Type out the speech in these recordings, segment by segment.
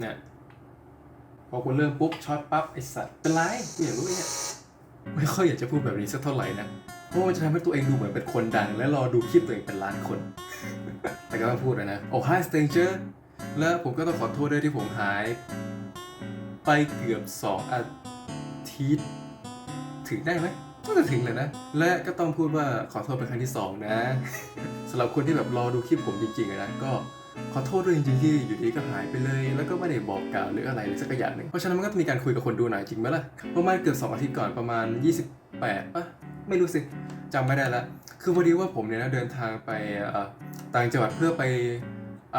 เนี่ยพอกูเริ่มปุ๊บช็อตปั๊บไอ้สัตว์เป็นไรกูอยากรู้ไอ้เนี่ยไม่ค่อยอยากจะพูดแบบนี้สักเท่าไหร่นะเพราะมันจะทำให้ตัวเองดูเหมือนเป็นคนดัง และรอดูคลิปตัวเองเป็นล้านคน แต่ก็ต้องพูดนะโอ้ hi stranger และผมก็ต้องขอโทษด้วยที่ผมหาย ไปเกือบสองอาทิตย์ ถึงได้ไหมก็จะถึงเลยนะ และก็ต้องพูดว่าขอโทษเป็นครั้งที่สองนะสำหรับคนที่แบบรอดูคลิปผมจริงๆนะก็ ขอโทษด้วยจริงๆที่อยู่ดีก็หายไปเลย แล้วก็ไม่ได้บอกกล่าวหรืออะไรเลยสักอย่างหนึ่งเพราะฉะนั้นมันก็มีการคุยกับคนดูหน่อยจริงไหมล่ะประมาณเกือบสองอาทิตย์ก่อนประมาณ 28ปะไม่รู้สิจำไม่ได้ละคือพอดีว่าผมเนี่ยนะเดินทางไปต่างจังหวัดเพื่อไปอ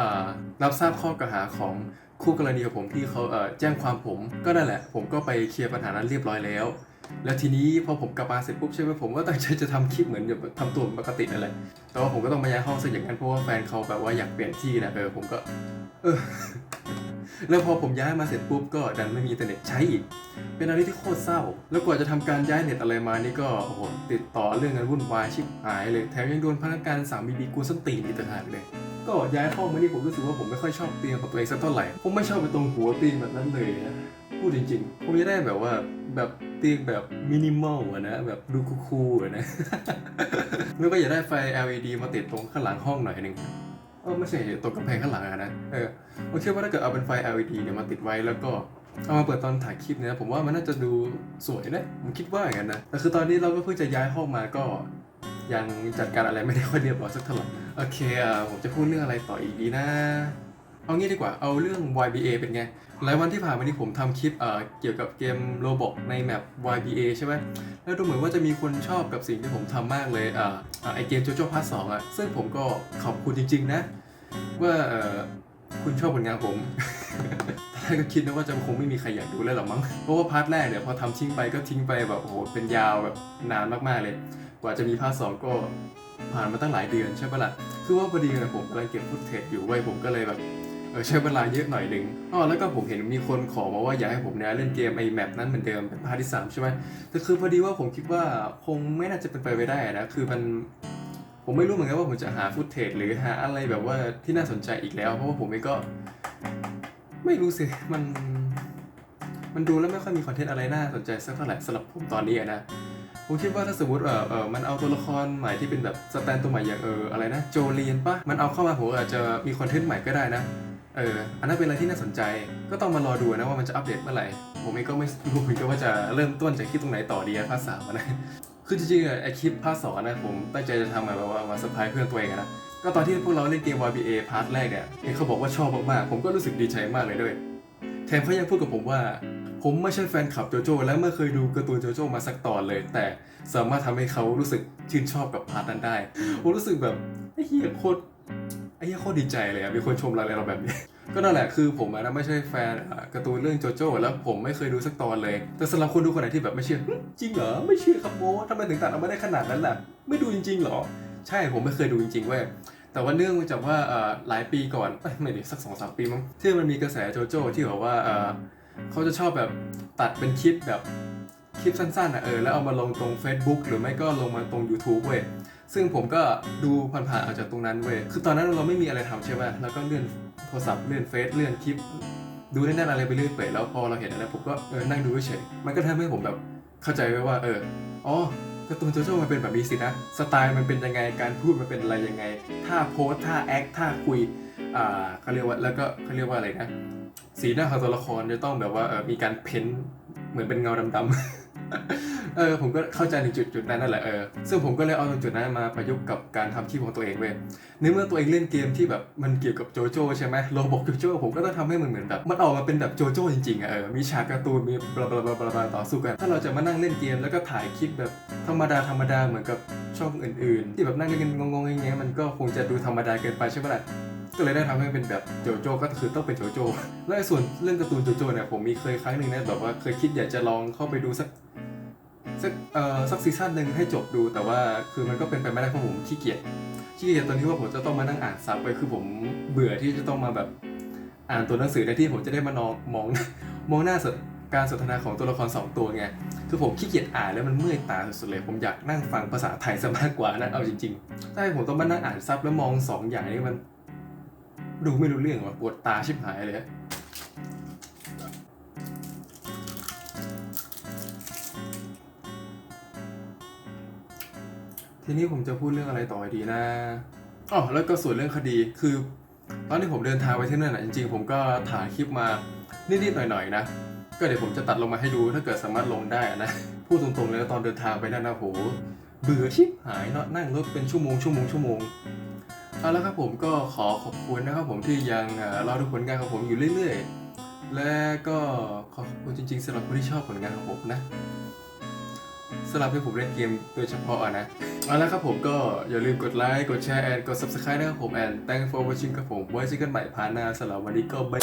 รับทราบข้อกล่าวหาของคู่กรณีของผมที่เขาแจ้งความผมก็นั่นแหละ ผมก็ไปเคลียร์ปัญหานั้นเรียบร้อยแล้ว แล้วทีนี้พอผมกลับมาเสร็จปุ๊บใช่ไหมผมก็ตั้งใจจะทำคลิปเหมือนแบบทำตัวปกตินั่นแหละ แต่ว่าผมก็ต้องมาย้ายห้องซะอย่างนั้นเพราะว่าแฟนเขาแบบว่าอยากเปลี่ยนที่นะเออผมก็ เออ แล้วพอผมย้ายมาเสร็จปุ๊บก็ดันไม่มีอินเทอร์เน็ตใช้อีก เป็นอะไรที่โคตรเศร้า แล้วกว่าจะทำการย้ายเน็ตอะไรมานี่ก็โอ้โหติดต่อเรื่องกันวุ่นวายชิบหายเลย แถมยังโดนพนักงานสามบีบีกูส้นตีนอีกต่างหากเลยก็ย้ายห้องมานี่ผมรู้สึกว่าผมไม่ค่อยชอบเตียงของตัวเองสักเท่าไหร่ ผมไม่ชอบไปตรงหัวเตียงแบบนั้นเลยนะ พูดจริงๆ ผมจะได้แบบว่า แบบเตียงแบบมินิมอลอะนะแบบดูคูลๆอะนะ แล้วก็อยากได้ไฟ LED มาติดตรงข้างหลังห้องหน่อยหนึ่งเออไม่ใช่ตรงกำแพงข้างหลังอะนะเออผมคิดว่าถ้าเกิดเอาเป็นไฟ LED เนี่ยมาติดไว้แล้วก็เอามาเปิดตอนถ่ายคลิปเนี่ยผมว่ามันน่าจะดูสวยนะผมคิดว่าอย่างนั้นนะแต่คือตอนนี้เราก็เพิ่งจะย้ายห้องมาก็ยังจัดการอะไรไม่ได้ค่อยเรียบร้อยสักเท่าไหร่โอเคอะผมจะพูดเรื่องอะไรต่ออีกดีนะ เอางี้ดีกว่า เอาเรื่อง YBA เป็นไง หลายวันที่ผ่านมานี้ผมทำคลิปเอ่อเกี่ยวกับเกมโรบอกในแมป YBA ใช่ไหม แล้วดูเหมือนว่าจะมีคนชอบกับสิ่งที่ผมทำมากเลยอ่อไอเกมโจโจ้พาร์ทสองอะ ซึ่งผมก็ขอบคุณจริง ๆ นะ ว่าเอ่อคุณชอบผลงานผมตอนแรกก็คิดนะว่าจะคงไม่มีใครอยากดูแล้วหรอมั้ง เพราะว่าพาร์ทแรกเนี่ยพอทำทิ้งไปก็ทิ้งไปแบบโอ้โหเป็นยาวแบบนานมากๆเลย กว่าจะมีพาร์ทสองก็ผ่านมาตั้งหลายเดือนใช่ปะล่ะ คือว่าพอดีนะผมกำลังเก็บฟุตเทจอยู่ไว้ผมก็เลยแบบ เออใช้เวลาเยอะหน่อยหนึ่งอ๋อแล้วก็ผมเห็นมีคนขอมาว่าอยากให้ผมเนี่ยเล่นเกมไอแมปนั้นเหมือนเดิมเป็นพาร์ทที่สามใช่ไหมแต่คือพอดีว่าผมคิดว่าคงไม่น่าจะเป็นไปไม่ได้นะคือมันผมไม่รู้เหมือนกันว่าผมจะหาฟุตเทจหรือหาอะไรแบบว่าที่น่าสนใจอีกแล้ว เพราะว่าผมเองก็ ไม่รู้สิมันมันดูแล้วไม่ค่อยมีคอนเทนต์อะไรน่าสนใจสักเท่าไหร่สำหรับผมตอนนี้นะผมคิดว่าถ้าสมมติเออเออมันเอาตัวละครใหม่ที่เป็นแบบสแตนตัวใหม่อย่างเอออะไรนะโจเลียนปะมันเอาเข้ามาผมอาจจะมีคอนเทนต์ใหม่ก็ได้นะ เอออันนั้นเป็นอะไรที่น่าสนใจ ก็ต้องมารอดูนะว่ามันจะอัปเดตเมื่อไหร่ ผมเองก็ไม่รู้เหมือนกันว่าจะเริ่มต้นจากคลิปตรงไหนต่อดีภาคสามนะคือจริงๆไอคลิปภาคสองนะผมตั้งใจจะทำแบบว่ามาเซอร์ไพรส์เพื่อนตัวเองนะ ก็ตอนที่พวกเราเล่นเกม YBA พาร์ทแรกเนี่ยเห็นเขาบอกว่าชอบมากๆ ผมก็รู้สึกดีใจมากเลยด้วย แถมเขายังพูดกับผมว่า ผมไม่ใช่แฟนคลับโจโจ้และไม่เคยดูการ์ตูนโจโจ้มาสักตอนเลย แต่สามารถทำให้เขารู้สึกชื่นชอบกับพาร์ทนั้นได้ ผมรู้สึกแบบเหี้ยโคตร อ้เหี้ยโคตรดีใจเลยอะมีคนชมเราเลยเราแบบนี้ ก็นั่นแหละคือผมอะนะไม่ใช่แฟนอะการ์ตูนเรื่องโจโจ้แล้วผมไม่เคยดูสักตอนเลย แต่สำหรับคนดูคนไหนที่แบบไม่เชื่อหึจริงเหรอไม่เชื่อครับโมทำไมถึงตัดออกมาได้ขนาดนั้นล่ะ ไม่ดูจริงๆเหรอ ใช่ผมไม่เคยดูจริงๆเว้ยแต่ว่าเนื่องมาจากว่าเอ่อหลายปีก่อนเอ้ยไม่ดิสักสองสามปีมั้งที่มันมีกระแสโจโจ้ที่แบบว่าเอ่อเขาจะชอบแบบตัดเป็นคลิปแบบคลิปสั้นๆอะเออแล้วเอามาลงตรง Facebook หรือไม่ก็ลงมาตรง YouTube เว้ย ซึ่งผมก็ดูผ่านๆออกจากตรงนั้นเว้ยคือตอนนั้นเราไม่มีอะไรทำใช่ไหมแล้วก็เลื่อนโทรศัพท์เลื่อนเฟซเลื่อนคลิป ดูได้นั่นอะไรไปเรื่อยเปื่อยแล้วพอเราเห็นอะไรผมก็เออนั่งดูเฉยมันก็ทำให้ผมแบบเข้าใจไว้ว่าเอออ๋อการ์ตูนโจโจ้มันเป็นแบบนี้สินะสไตล์มันเป็นยังไงการพูดมันเป็นอะไรยังไงท่าโพสท่าแอคท่าคุยอ่าเขาเรียกว่าแล้วก็เขาเรียกว่าอะไรนะสีหน้าของตัวละครจะต้องแบบว่าเออมีการเพ้นเหมือนเป็นเงาดำๆ เออผมก็เข้าใจในจุดจุดนั้นนั่นแหละเออซึ่งผมก็เลยเอาจุดนั้นมาประยุกต์กับการทำคลิปของตัวเองเว้ยในเมื่อตัวเองเล่นเกมที่แบบมันเกี่ยวกับโจโจ้ใช่ไหมโรบอกโจโจ้ผมก็ต้องทำให้มันเหมือนแบบมันออกมาเป็นแบบโจโจ้จริงๆอะเออมีฉากการ์ตูนมีบลาบลาบลาบลาต่อสู้กันถ้าเราจะมานั่งเล่นเกมแล้วก็ถ่ายคลิปแบบธรรมดาธรรมดาเหมือนกับช่องอื่นๆ ที่แบบนั่งเล่นกันงงๆอย่างเงี้ยมันก็คงจะดูธรรมดาเกินไปใช่ไหมล่ะก็เลยได้ทำให้เป็นแบบโจโจ้ก็คือต้องเป็นโจโจ้และส่วนเรื่องการ์ตูนโจโจ้เนี่ยผมมีเคยครั้งหนึ่งนะแบบว่าเคยคิดอยากจะลองเข้าไปดูสัก สักเอ่อสักซีซั่นหนึ่งให้จบดู แต่ว่าคือมันก็เป็นไปไม่ได้เพราะผมขี้เกียจขี้เกียจตอนที่ว่าผมจะต้องมานั่งอ่านซับไปคือผมเบื่อที่จะต้องมาแบบอ่านตัวหนังสือในที่ผมจะได้มานองมองมองหน้าสดการสนทนาของตัวละครสองตัวไง คือผมขี้เกียจอ่านแล้วมันเมื่อยตาสุดๆเลย ผมอยากนั่งฟังภาษาไทยซะมากกว่านะเอาจริงๆถ้าให้ผมต้องมานั่งอ่านซับแล้วมองสองอย่างนี้มัน ดูไม่รู้เรื่องว่ะปวดตาชิบหายเลย ทีนี้ผมจะพูดเรื่องอะไรต่อดีนะอ๋อแล้วก็ส่วนเรื่องคดีคือ ตอนที่ผมเดินทางไปที่นั่นน่ะจริงๆ ผมก็ถ่ายคลิปมานิดๆหน่อยๆนะ ก็เดี๋ยวผมจะตัดลงมาให้ดูถ้าเกิดสามารถลงได้นะพูดตรงๆเลยตอนเดินทางไปนั่นนะโหเบื่อชิบหายเนาะนั่งรถเป็นชั่วโมงชั่วโมงชั่วโมงเอาละครับผมก็ขอขอบคุณนะครับผมที่ยังเอ่อรอดูผลงานของผมอยู่เรื่อยๆ และก็ขอขอบคุณจริงๆสำหรับคนที่ชอบผลงานของผมนะ สำหรับที่ผมเล่นเกมโดยเฉพาะนะเอาละครับผมก็อย่าลืมกดไลค์กดแชร์แอนกด subscribe นะครับผมแอน thank for watching ครับผมไว้เจอกันใหม่พาร์ทหน้าสำหรับวันนี้ก็บาย